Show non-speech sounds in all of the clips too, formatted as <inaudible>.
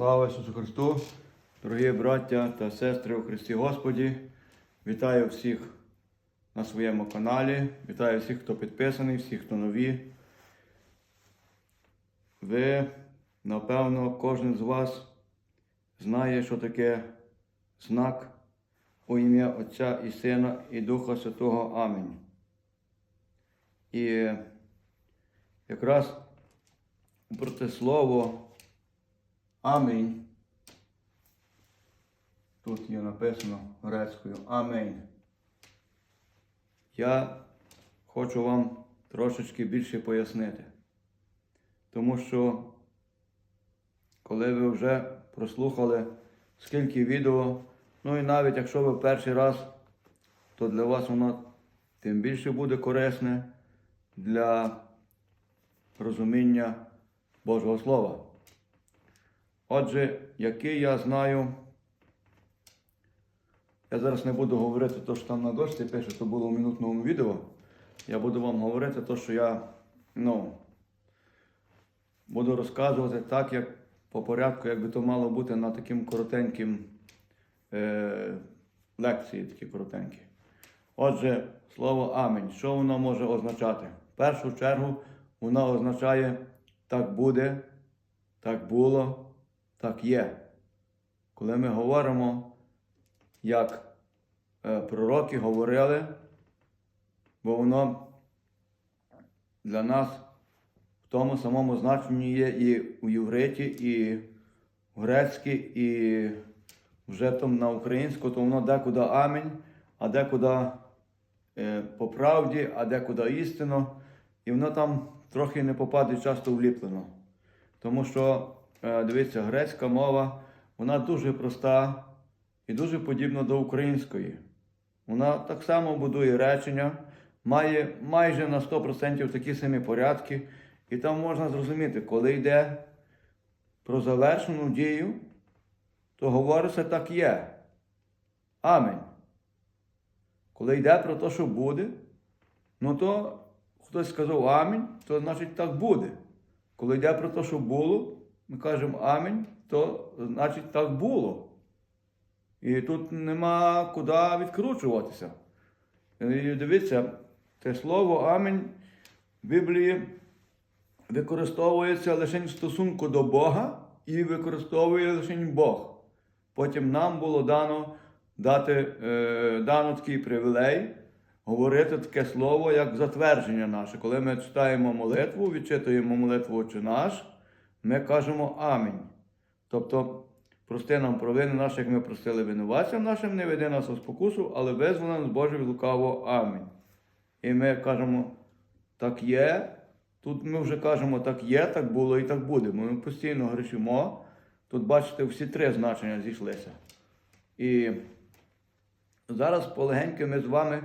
Слава Ісусу Христу! Дорогі браття та сестри у Христі Господі! Вітаю всіх на своєму каналі. Вітаю всіх, хто підписаний, всіх, хто нові. Ви, напевно, кожен з вас знає, що таке знак у ім'я Отця і Сина і Духа Святого. Амінь. І якраз про це слово Амінь. Тут є написано грецькою Амінь. Я хочу вам трошечки більше пояснити. Тому що, коли ви вже прослухали скільки відео, ну і навіть якщо ви перший раз, то для вас воно тим більше буде корисне для розуміння Божого Слова. Отже, який я знаю, я зараз не буду говорити те, що там на дошці пише, то було в минутному відео. Я буду вам говорити те, що я ну, буду розказувати так, як по порядку, як би то мало бути на таким коротеньким е, лекції, такі коротенькі. Отже, слово Амінь. Що воно може означати? В першу чергу воно означає так буде, так було, так є. Коли ми говоримо, як е, пророки говорили, бо воно для нас в тому самому значенні є і у євриті, і в грецькій, і вже там на українську, то воно декуди амінь, а декуди е, по правді, а декуди істинно. І воно там трохи не попаде часто вліплено. Тому що, дивіться, грецька мова, вона дуже проста і дуже подібна до української. Вона так само будує речення, має майже на 100% такі самі порядки. І там можна зрозуміти, коли йде про завершену дію, то говориться так є. Амінь. Коли йде про те, що буде, ну то хтось сказав амінь, то значить так буде. Коли йде про те, що було, ми кажемо амінь, то значить так було. І тут нема куди відкручуватися. І дивіться, це слово амінь в Біблії використовується лише в стосунку до Бога і використовує лише Бог. Потім нам було дано дати е, дано такий привілей говорити таке слово, як затвердження наше. Коли ми читаємо молитву, відчитуємо молитву Отче наш, ми кажемо Амінь. Тобто, прости нам провини наші, як ми простили винуватцям нашим, не веди нас у спокусу, але визволи нас Боже від лукавого. Амінь. І ми кажемо, так є. Тут ми вже кажемо, так є, так було і так буде. Ми постійно грішимо. Тут, бачите, всі три значення зійшлися. І зараз полегенько ми з вами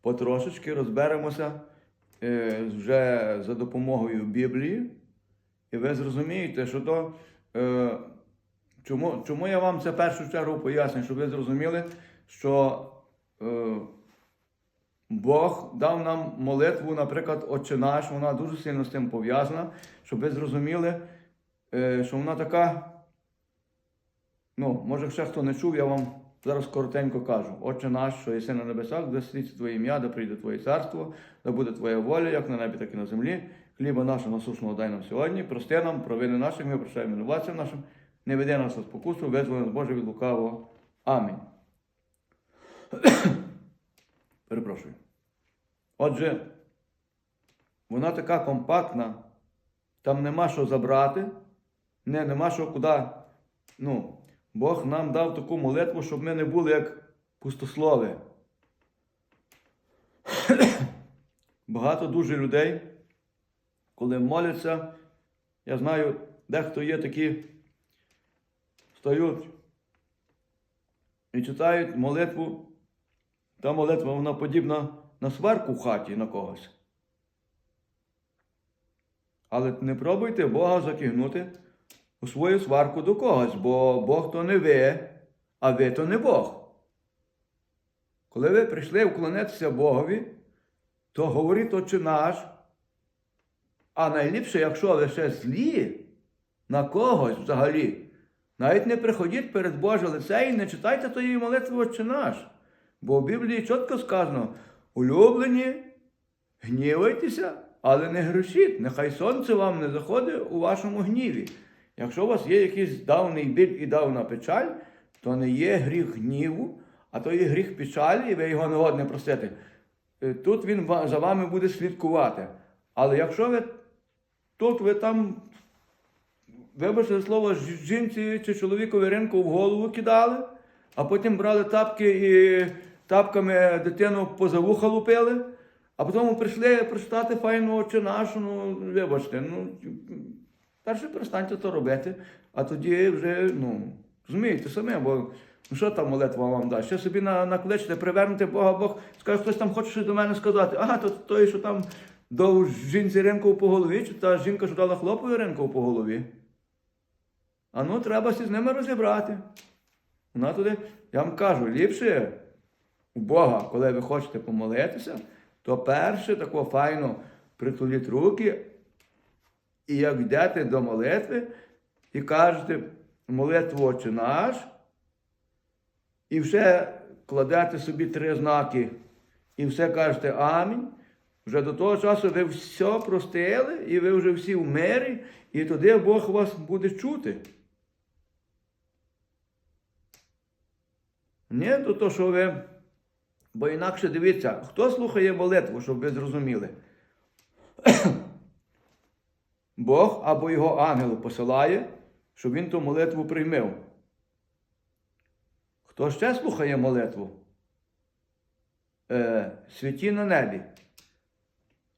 потрошечки розберемося е, вже за допомогою Біблії. І ви зрозумієте, що то. Е, чому, чому я вам це в першу чергу пояснюю, щоб ви зрозуміли, що е, Бог дав нам молитву, наприклад, Отче наш, вона дуже сильно з цим пов'язана, щоб ви зрозуміли, е, що вона така. Ну, може, ще хто не чув, я вам зараз коротенько кажу. Отче наш, що єси на небесах, де світиться Твоє ім'я, де прийде Твоє царство, да буде Твоя воля, як на небі, так і на землі. Хліба нашого насушного дай нам сьогодні. Прости нам, провини наших, ми прощаємо винуватцям нашим. Не веди нас на спокусу, визволи нас Боже від лукавого. Амінь. <coughs> Перепрошую. Отже, вона така компактна, там нема що забрати, не, нема що куди. Ну, Бог нам дав таку молитву, щоб ми не були як пустослови. <coughs> Багато дуже людей, коли моляться, я знаю, дехто є такі, стають і читають молитву. Та молитва вона подібна на сварку в хаті на когось. Але не пробуйте Бога закигнути у свою сварку до когось, бо Бог то не ви, а ви то не Бог. Коли ви прийшли вклонитися Богові, то говоріть Отче наш. А найліпше, якщо ви ще злі на когось взагалі, Навіть не приходіть перед Боже лице і не читайте тої молитви Отче наш. Бо в Біблії чітко сказано: улюблені, гнівайтеся, але не грішіть. Нехай сонце вам не заходить у вашому гніві. Якщо у вас є якийсь давний біль і давна печаль, то не є гріх гніву, а то є гріх печалі, і ви його не годне просити. Е, Тут він за вами буде слідкувати. Але якщо ви тут ви там, вибачте слово, жінці чи чоловікові ринку в голову кидали, а потім брали тапки і тапками дитину поза вуха лупили, а потім прийшли прочитати файну очі нашу, ну, вибачте, ну, перше перестаньте то робити, а тоді вже, ну, розумієте самі, бо ну, що там молитва вам дасть? Ще собі на, накличте, привернете Бога, Бог скаже, хтось там хоче щось до мене сказати. Ага, то той, що там дав жінці ринку по голові, чи та жінка, що дала хлопові ринку по голові. А ну, треба з ними розібрати. Вона туди, я вам кажу, ліпше у Бога, коли ви хочете помолитися, то перше тако файно притуліть руки, і як йдете до молитви і кажете молитву Отче наш, і вже кладете собі три знаки, і все кажете Амінь. Вже до того часу ви все простили, і ви вже всі в мирі, і тоді Бог вас буде чути. Не до того, що ви. Бо інакше дивіться, хто слухає молитву, щоб ви зрозуміли. <clears throat> Бог або його ангел посилає, щоб він ту молитву приймив. Хто ще слухає молитву? Е, святі на небі.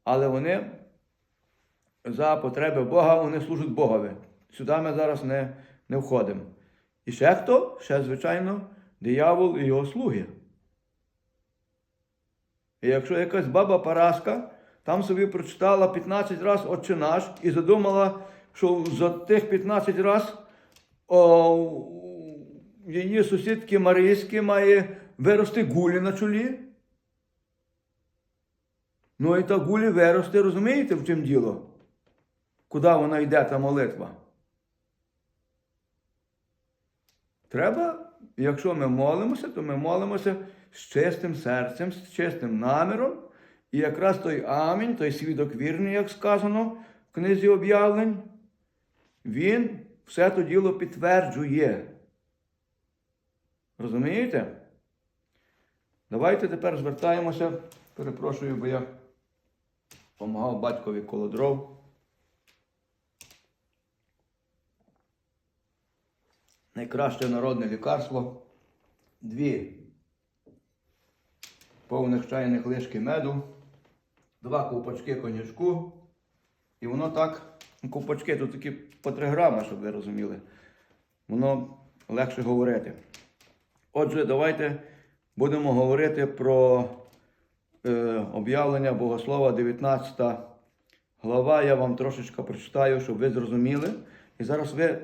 Але вони за потреби Бога вони служать Богові. Сюди ми зараз не, не входимо. І ще хто? Ще, звичайно, диявол і його слуги. І якщо якась баба Параска там собі прочитала 15 разів Отче наш і задумала, що за тих 15 разів її сусідки Марійські має вирости гулі на чолі. Ну і та гулі виросте, розумієте, в чим діло? Куди вона йде, та молитва? Треба, якщо ми молимося, то ми молимося з чистим серцем, з чистим наміром. І якраз той амінь, той свідок вірний, як сказано в книзі об'явлень, він все то діло підтверджує. Розумієте? Давайте тепер звертаємося. Перепрошую, бо я допомагав батькові коло дров. Найкраще народне лікарство. Дві повних чайних лишки меду, два ковпачки конячку. І воно так, ковпачки тут такі по 3 грами, щоб ви розуміли. Воно легше говорити. Отже, давайте будемо говорити про об'явлення Богослова 19 глава. Я вам трошечки прочитаю, щоб ви зрозуміли. І зараз ви,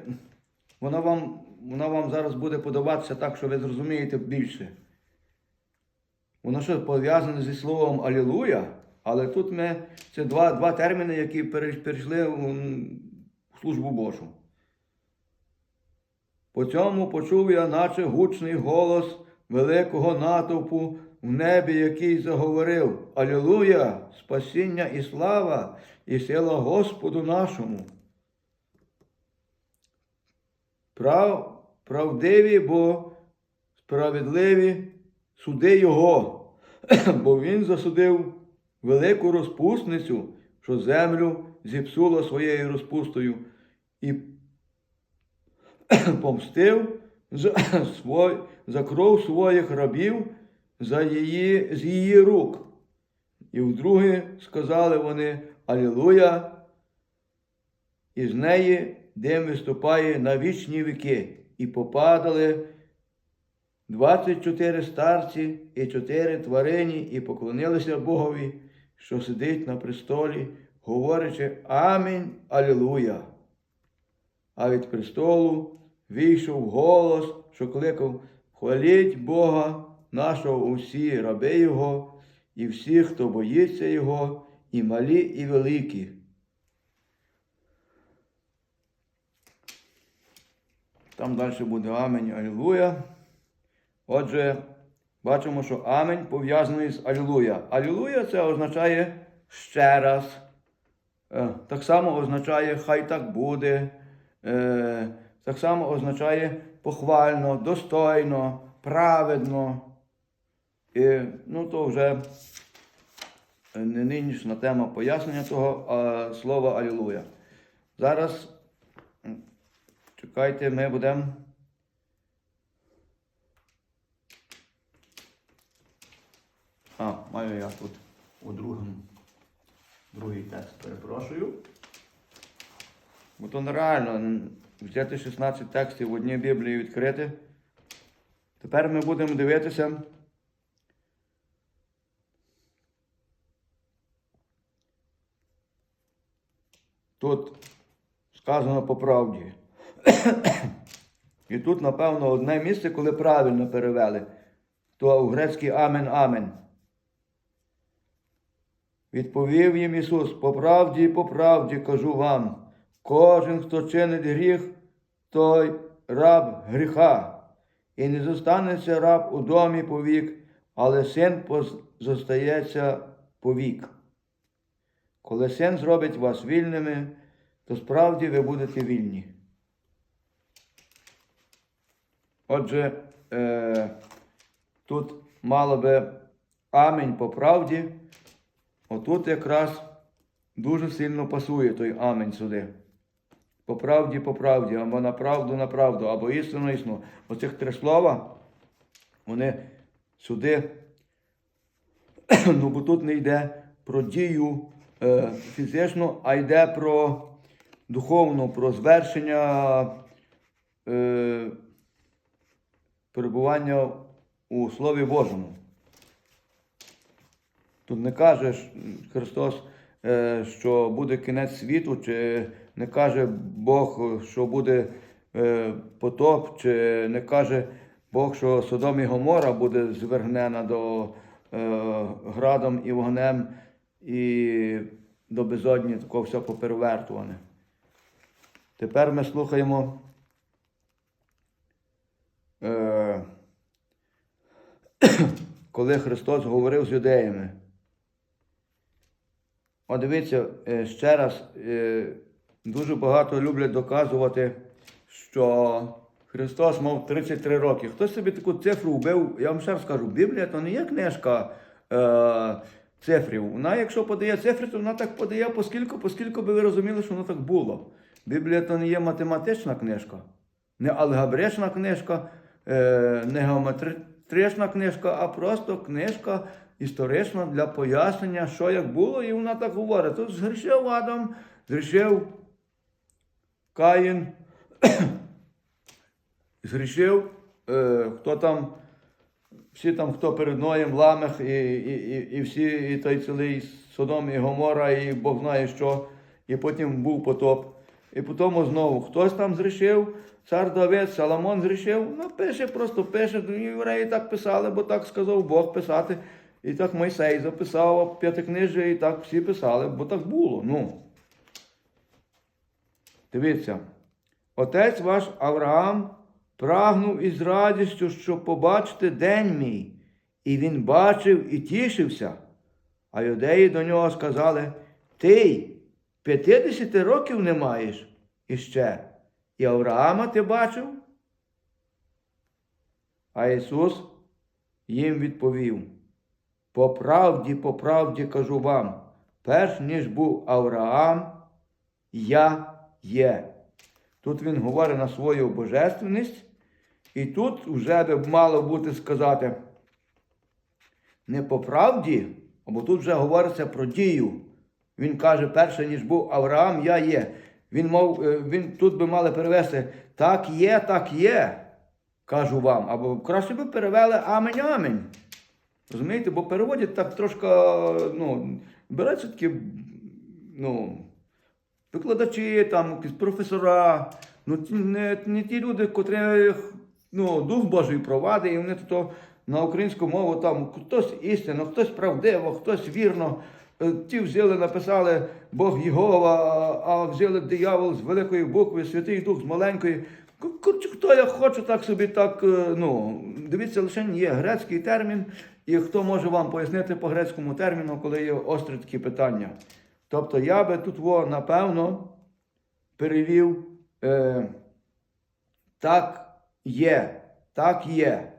вона вам, вона вам зараз буде подаватися так, що ви зрозумієте більше. Воно що пов'язане зі словом Алілуя, але тут ми це два, два терміни, які перейшли в службу Божу. По цьому почув я, наче гучний голос великого натовпу в небі, який заговорив Алілуя, спасіння і слава, і сила Господу нашому. Прав, правдиві, бо справедливі суди Його, <clears throat> бо Він засудив велику розпусницю, що землю зіпсула своєю розпустою, і <clears throat> помстив за, <clears throat> за кров своїх рабів за її, з її рук. І вдруге сказали вони Алілуя, і з неї дим виступає на вічні віки, і попадали 24 старці і 4 тварині, і поклонилися Богові, що сидить на престолі, говорячи Амінь, Алілуя. А від престолу вийшов голос, що кликав Хваліть Бога нашого усі раби Його, і всі, хто боїться Його, і малі, і великі. Там далі буде Амінь, Алілуя. Отже, бачимо, що Амінь пов'язаний з Алілуя. Алілуя це означає ще раз. Е, Так само означає хай так буде. Е, Так само означає похвально, достойно, праведно. І, ну, то вже не нинішня тема пояснення того а, слова Алілуя. Зараз чекайте, ми будемо. А, маю я тут у другому, другий текст, перепрошую. Бо то нереально взяти 16 текстів в одній Біблії відкрити. Тепер ми будемо дивитися. Тут сказано по правді. І тут, напевно, одне місце, коли правильно перевели, то у грецький Амен Амен. Відповів їм Ісус, по правді, по правді кажу вам, кожен, хто чинить гріх, той раб гріха, і не зостанеться раб у домі повік, але син зостається повік. Коли син зробить вас вільними, то справді ви будете вільні. Отже, е, тут мало би амінь по правді. Отут якраз дуже сильно пасує той амінь сюди. По правді, по правді, або на правду, на правду, або істину, істину. Оцих три слова, вони сюди, <clears throat> ну бо тут не йде про дію е, фізичну, а йде про духовну, про звершення е, перебування у Слові Божому. Тут не каже Христос, е, що буде кінець світу, чи не каже Бог, що буде е, потоп, чи не каже Бог, що Содом і Гомора буде звергнена до е, градом і вогнем, і до безодні такого все поперевертуване. Тепер ми слухаємо. Е, <coughs> коли Христос говорив з юдеями. О, дивіться, е, ще раз, е, дуже багато люблять доказувати, що Христос мав 33 роки. Хтось собі таку цифру вбив, я вам ще раз скажу, Біблія то не є книжка е, цифрів. Вона, якщо подає цифри, то вона так подає, поскільки, поскільки би ви розуміли, що воно так було. Біблія то не є математична книжка, не алгебрична книжка, е, не геометрична книжка, а просто книжка історична для пояснення, що як було, і вона так говорить. Тут згрішив Адам, згрішив Каїн, <coughs> згрішив, е, хто там, всі там, хто перед Ноєм, Ламех, і, і, і, і всі, і той цілий Содом і Гомора, і Бог знає що, і потім був потоп. І потім знову хтось там зрішив, цар Давид, Соломон зрішив, ну пише, просто пише, євреї так писали, бо так сказав Бог писати. І так Мойсей записав п'ятикнижжя, і так всі писали, бо так було. ну. Дивіться, отець ваш Авраам прагнув із радістю, щоб побачити день мій, і він бачив і тішився. А юдеї до нього сказали: Ти 50 років не маєш іще, і Авраама ти бачив? А Ісус їм відповів: По правді, по правді кажу вам, перш ніж був Авраам, я є. Тут він говорить на свою божественність, і тут вже би мало бути сказати не по правді, або тут вже говориться про дію. Він каже, перше, ніж був Авраам, я є. Він мов, е, він тут би мали перевести так є, так є, кажу вам. Або краще би перевели амень, амень. Розумієте, бо переводять так трошки, ну, береться такі, ну, викладачі, там, якісь професора, ну, не, не ті люди, котрі ну, Дух Божий провадить, і вони то на українську мову там хтось істинно, хтось правдиво, хтось вірно, е, ті взяли, написали Бог Єгова, а- взяли диявол з великої букви, Святий Дух з маленької. Хто як хоче, так собі так. е, Ну, дивіться, лише є грецький термін, і хто може вам пояснити по грецькому терміну, коли є острі такі питання. Тобто я би тут, во, напевно, перевів е, так є, так є.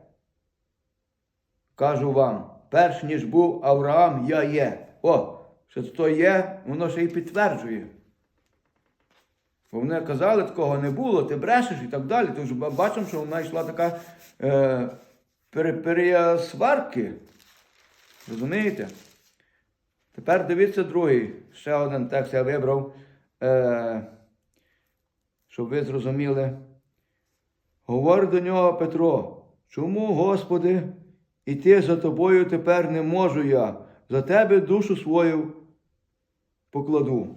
Кажу вам, перш ніж був Авраам, я є. О, що то є, воно ще й підтверджує. Бо вони казали, такого не було, ти брешеш і так далі. Тож ба- бачимо, що вона йшла така е, пересварки. Розумієте? Тепер дивіться другий. Ще один текст я вибрав, е, щоб ви зрозуміли. Говорить до нього Петро, чому, Господи, іти за тобою тепер не можу я, за тебе душу свою покладу.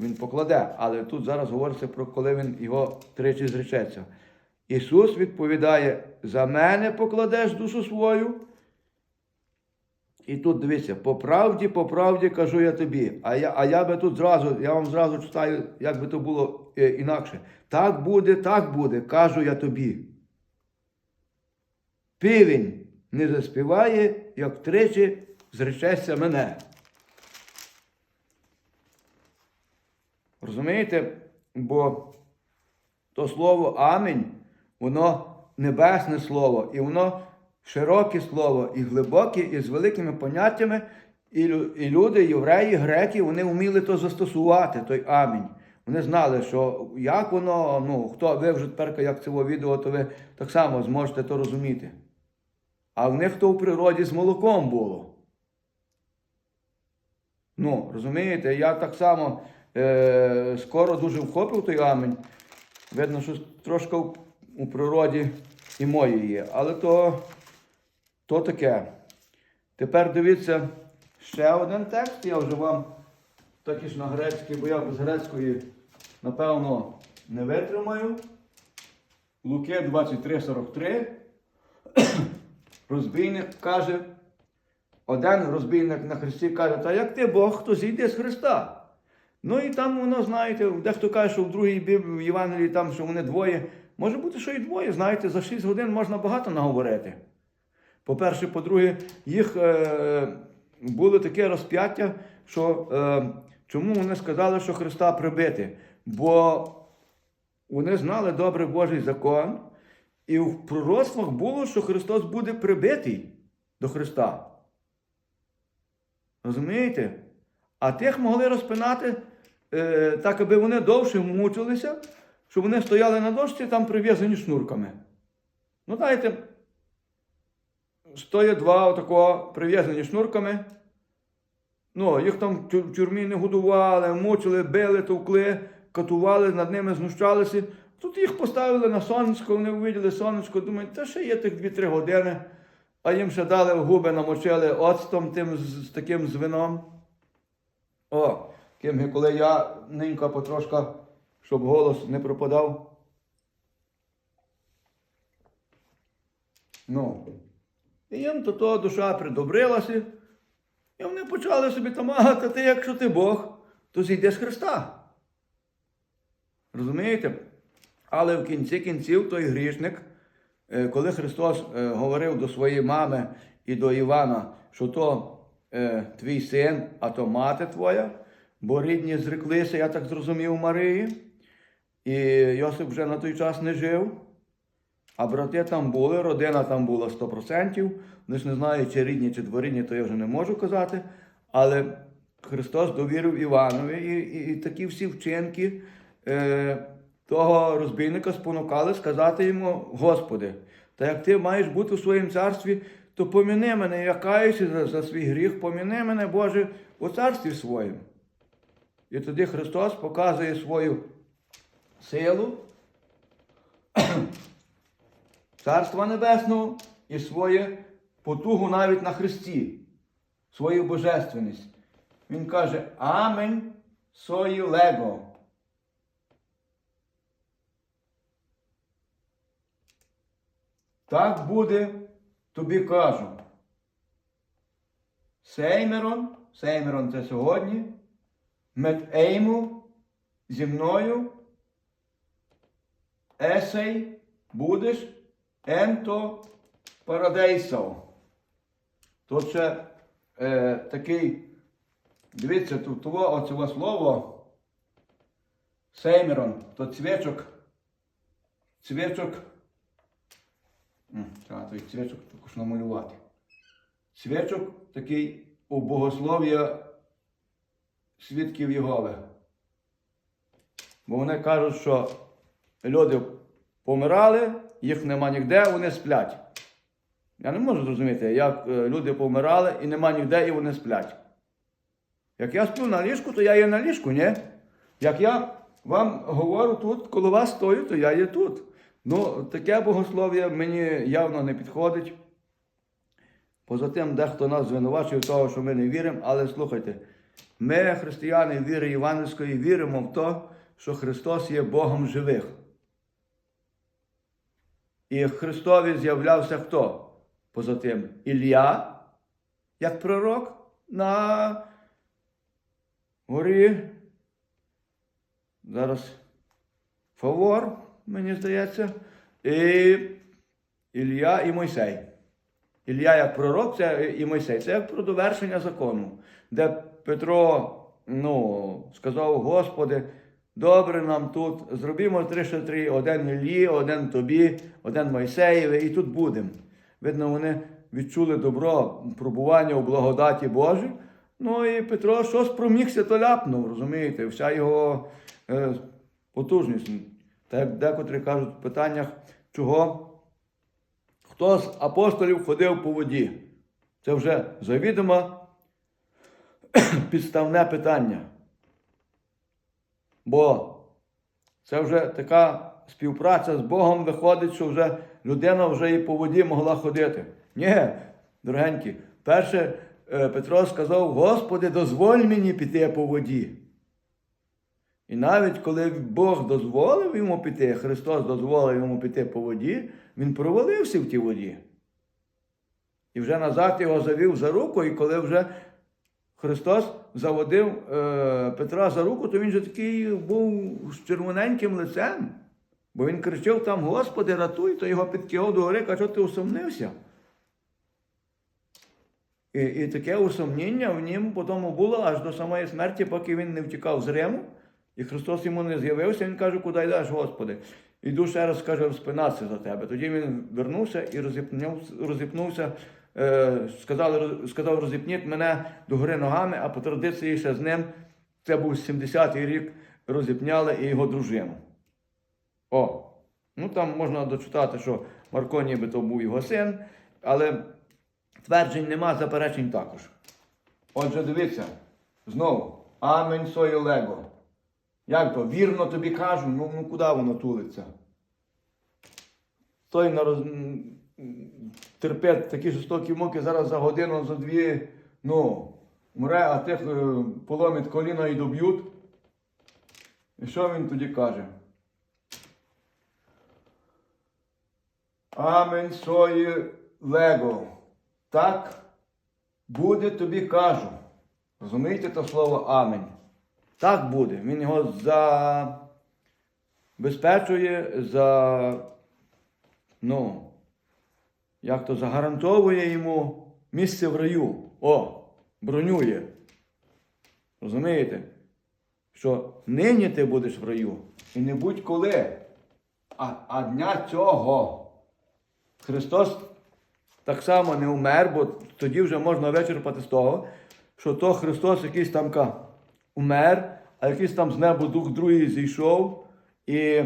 Він покладе, але тут зараз говориться про коли він його тричі зречеться. Ісус відповідає: за мене покладеш душу свою. І тут дивіться, по правді, по правді кажу я тобі. А я, а я би тут зразу, я вам зразу читаю, як би то було е, інакше. Так буде, так буде, кажу я тобі. Півень не заспіває, як тричі зречеться мене. Розумієте? Бо то слово Амінь, воно небесне слово, і воно широке слово, і глибоке, і з великими поняттями. І, люди, євреї, греки, вони вміли то застосувати, той амінь. Вони знали, що як воно, ну, хто ви вже тепер, як це відео, то ви так само зможете то розуміти. А в них то в природі з молоком було. Ну, розумієте, я так само е, скоро дуже вхопив той амінь. Видно, що трошки в- у природі і моє є. Але то, то таке. Тепер дивіться ще один текст. Я вже вам такий ж на грецький, бо я без грецької, напевно, не витримаю. Луки 23.43. Розбійник каже, один розбійник на Христі каже, та як ти Бог, то зійди з Христа. Ну і там воно, знаєте, дехто каже, що в другій Біблії, в Євангелії там, що вони двоє. Може бути, що і двоє, знаєте, за 6 годин можна багато наговорити. По-перше, по-друге, їх е, було таке розп'яття, що е, чому вони сказали, що Христа прибити? Бо вони знали добре Божий закон, і в пророцтвах було, що Христос буде прибитий до Христа. Розумієте? А тих могли розпинати е, так, аби вони довше мучилися, щоб вони стояли на дошці там прив'язані шнурками. Ну, знаєте, стоять два отако прив'язані шнурками. Ну, їх там в тюрмі не годували, мучили, били, товкли, катували, над ними знущалися. Тут їх поставили на сонечко, вони увиділи сонечко, думають, та ще є тих 2-3 години. А їм ще дали губи, намочили оцтом тим з, з таким з вином. О, ким, коли я ненька потрошка, щоб голос не пропадав. Ну. І їм то то душа придобрилася. І вони почали собі там, та ти, якщо ти Бог, то зійди з Христа. Розумієте? Але в кінці кінців той грішник, е, коли Христос е, говорив до своєї мами і до Івана, що то е, твій син, а то мати твоя, бо рідні зреклися, я так зрозумів, Марії, і Йосип вже на той час не жив. А брати там були, родина там була 100%. Вони ж не знають, чи рідні, чи дворідні, то я вже не можу казати. Але Христос довірив Іванові, і, і, і такі всі вчинки е, того розбійника спонукали сказати йому: Господи, та як ти маєш бути у своєму царстві, то поміни мене, я каюся за, за свій гріх, поміни мене, Боже, у царстві своєму. І тоді Христос показує свою силу. Царства Небесного і свою потугу навіть на Христі, свою божественність. Він каже: Амень сої лего. Так буде, тобі кажу. Сеймерон, Сеймерон це сьогодні, мет ейму зі мною, есей будеш, енто парадейсов. Тут ще е, такий, дивіться, тут того, оце слово Сеймерон, то цвічок, цвічок, треба той цвічок також намалювати. Цвічок такий у богослов'я свідків Єгови. Бо вони кажуть, що люди помирали, їх нема ніде, вони сплять. Я не можу зрозуміти, як е, люди помирали і нема ніде, і вони сплять. Як я сплю на ліжку, то я є на ліжку, ні? Як я вам говорю тут, коло вас стою, то я є тут. Ну, таке богослов'я мені явно не підходить. Поза тим, дехто нас звинувачує в того, що ми не віримо, але слухайте, ми, християни віри Івангельської, віримо в те, що Христос є Богом живих. І Христові з'являвся хто? Поза тим Ілля, як пророк на горі. Зараз Фавор, мені здається, і Ілля і Мойсей. Ілля як пророк, це і Мойсей, це про довершення закону, де Петро ну, сказав, Господи, добре нам тут, зробімо три шатри, один Іллі, один тобі, один Мойсеєві, і тут будемо. Видно, вони відчули добро пробування у благодаті Божій. Ну і Петро щось промігся, то ляпнув, розумієте, вся його е, потужність. Так як декотрі кажуть в питаннях, чого хто з апостолів ходив по воді. Це вже завідомо <clears throat> підставне питання. Бо це вже така співпраця з Богом виходить, що вже людина вже і по воді могла ходити. Ні, дорогенькі, перше е, Петро сказав: Господи, дозволь мені піти по воді. І навіть коли Бог дозволив йому піти, Христос дозволив йому піти по воді, він провалився в тій воді. І вже назад його завів за руку, і коли вже Христос заводив е, Петра за руку, то він же такий був з червоненьким лицем. Бо він кричав там, Господи, ратуй, то його підкигав до гори, каже, ти усомнився. І, і таке усомніння в нім потім було аж до самої смерті, поки він не втікав з Риму. І Христос йому не з'явився, він каже, куди йдеш, Господи? Іду ще раз, каже, розпинатися за тебе. Тоді він вернувся і розіпнувся, сказали, сказав, розіпніть мене до гори ногами, а по традиції ще з ним, це був 70-й рік, розіпняли і його дружину. О, ну там можна дочитати, що Марко нібито був його син, але тверджень нема, заперечень також. Отже, дивіться, знову, амень сою лего. Як то? Вірно тобі кажу, ну, ну куди воно тулиться? Той на роз... м, терпить такі жорстокі муки зараз за годину, за дві, ну, мре, а тих е, поломить коліна і доб'ють. І що він тоді каже? Амень сої лего. Так буде тобі кажу. Розумієте те слово амень? Так буде. Він його забезпечує, за, ну, як то загарантовує йому місце в раю. О, бронює. Розумієте? Що нині ти будеш в раю. І не будь-коли. А, а дня цього. Христос так само не умер, бо тоді вже можна вичерпати з того, що то Христос якийсь там ка умер, а якийсь там з неба дух другий зійшов, і,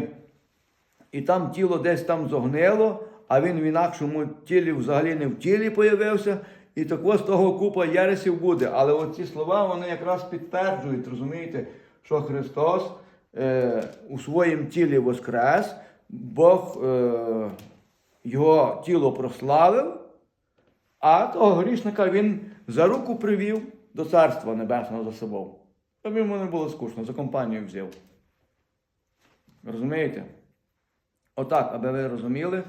і там тіло десь там зогнило, а він в інакшому тілі взагалі не в тілі появився. І тако з того купа єресів буде. Але оці слова вони якраз підтверджують, розумієте, що Христос е, у своїм тілі воскрес, Бог е, його тіло прославив, а того грішника він за руку привів до Царства Небесного за собою. Щоб йому не було скучно, за компанію взяв. Розумієте? Отак, аби ви розуміли,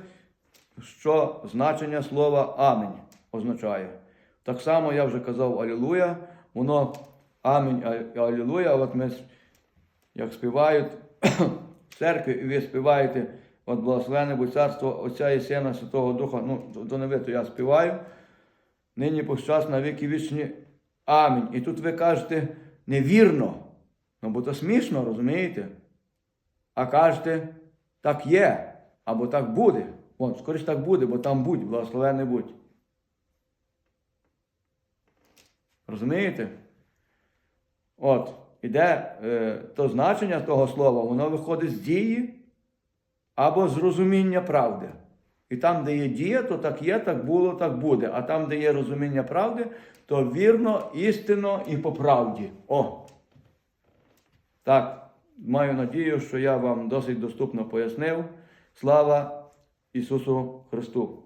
що значення слова Амінь означає. Так само я вже казав Алілуя, воно Амінь, Алілуя. От ми, як співають в церкві, і ви співаєте, от благословене будь царство Отця і Сина, Святого Духа, ну, то- то то я співаю. Нині повсчас на віки вічні. Амінь. І тут ви кажете невірно. Ну, бо то смішно, розумієте? А кажете, так є, або так буде. От, скоріш так буде, бо там будь, благословений будь. Розумієте? От, іде е, то значення того слова, воно виходить з дії або з розуміння правди. І там, де є дія, то так є, так було, так буде. А там, де є розуміння правди, то вірно, істинно і по правді. О! Так, маю надію, що я вам досить доступно пояснив. Слава Ісусу Христу!